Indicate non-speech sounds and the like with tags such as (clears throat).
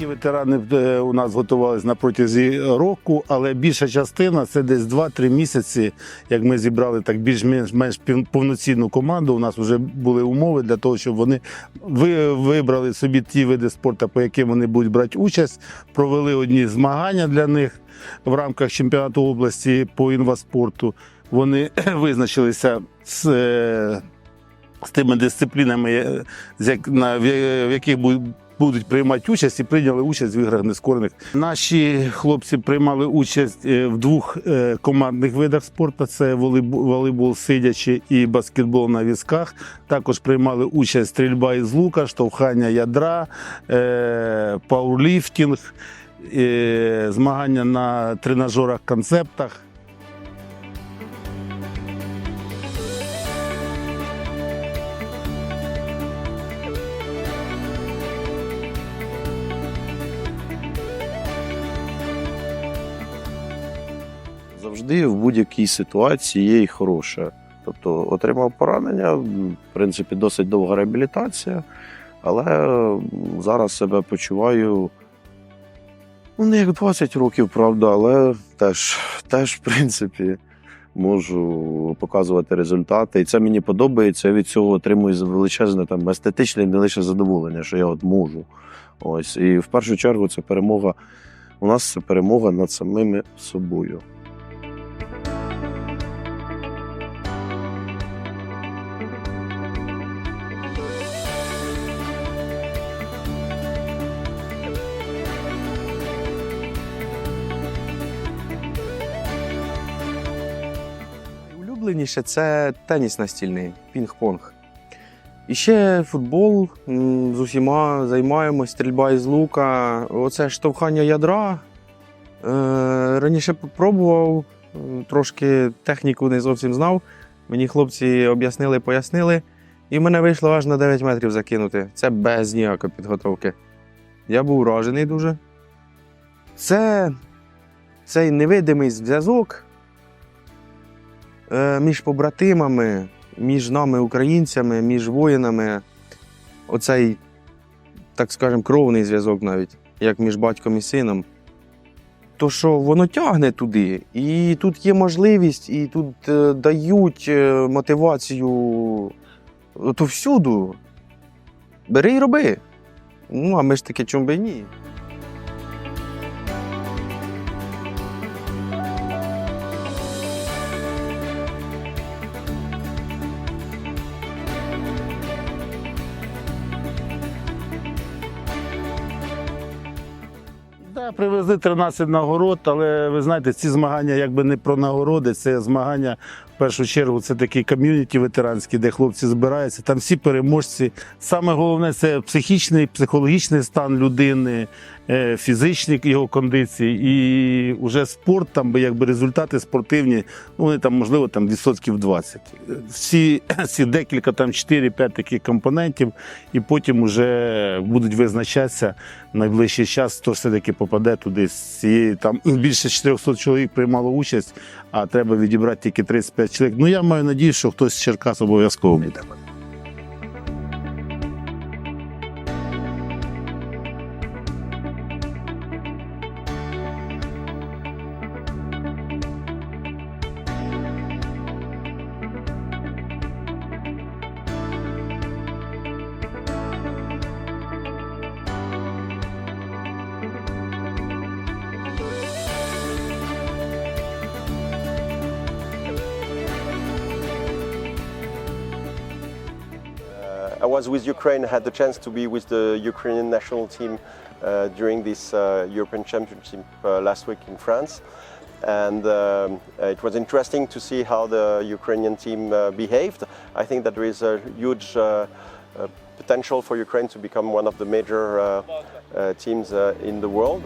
Ті ветерани е, у нас готувалися на протязі року, але більша частина це десь 2-3 місяці. Як ми зібрали так більш-менш менш повноцінну команду. У нас вже були умови для того, щоб вони вибрали собі ті види спорту, по яким вони будуть брати участь. Провели одні змагання для них в рамках чемпіонату області по інваспорту. Вони (clears throat) визначилися з. е, З тими дисциплінами, е, в яких будуть приймати участь і прийняли участь в іграх нескорених. Наші хлопці приймали участь е, в двох е, командних видах спорту: це волейбол, сидячи і баскетбол на візках. Також приймали участь стрільба із лука, штовхання ядра, е, пауерліфтинг, е, змагання на тренажерах концептах. Завжди в будь-якій ситуації є і хороше. Тобто отримав поранення, в принципі, досить довга реабілітація, але зараз себе почуваю ну, не як 20 років, правда, але теж, теж, в принципі, можу показувати результати. І це мені подобається. Я від цього отримую величезне там естетичне не лише задоволення, що я от можу. Ось. І в першу чергу це перемога. У нас це перемога над самими собою. Улюбленіше це теніс настільний, пінг-понг. І ще футбол з усіма займаємось, стрільба із лука. Оце штовхання ядра. Е, раніше попробував, е, трошки техніку не зовсім знав. Мені хлопці об'яснили, пояснили. І в мене вийшло аж на 9 метрів закинути. Це без ніякої підготовки. Я був вражений дуже. Це цей невидимий зв'язок між побратимами, між нами, українцями, між воїнами. Оцей, так скажемо, кровний зв'язок навіть, як між батьком і сином. То що воно тягне туди, і тут є можливість, і тут е, дають е, мотивацію то всюду. Бери і роби. Ну, а ми ж таки чому би ні. Да, привезли 13 нагород, але ви знаєте, ці змагання якби не про нагороди, це змагання в першу чергу це такі ком'юніті ветеранські, де хлопці збираються. Там всі переможці. Саме головне це психічний, психологічний стан людини, фізичні його кондиції. І вже спорт, там би якби результати спортивні, ну вони там можливо там відсотків 20. Всі (clears throat) ці декілька там 4-5 таких компонентів, і потім вже будуть визначатися найближчий час, хто все-таки попаде туди з цієї там (clears throat) більше 400 чоловік приймало участь, а треба відібрати тільки 35 чоловік. Ну я маю надію, що хтось з Черкас обов'язково буде. I was with Ukraine, had the chance to be with the Ukrainian national team uh, during this uh, European Championship uh, last week in France. And um, it was interesting to see how the Ukrainian team uh, behaved. I think that there is a huge uh, potential for Ukraine to become one of the major teams in the world.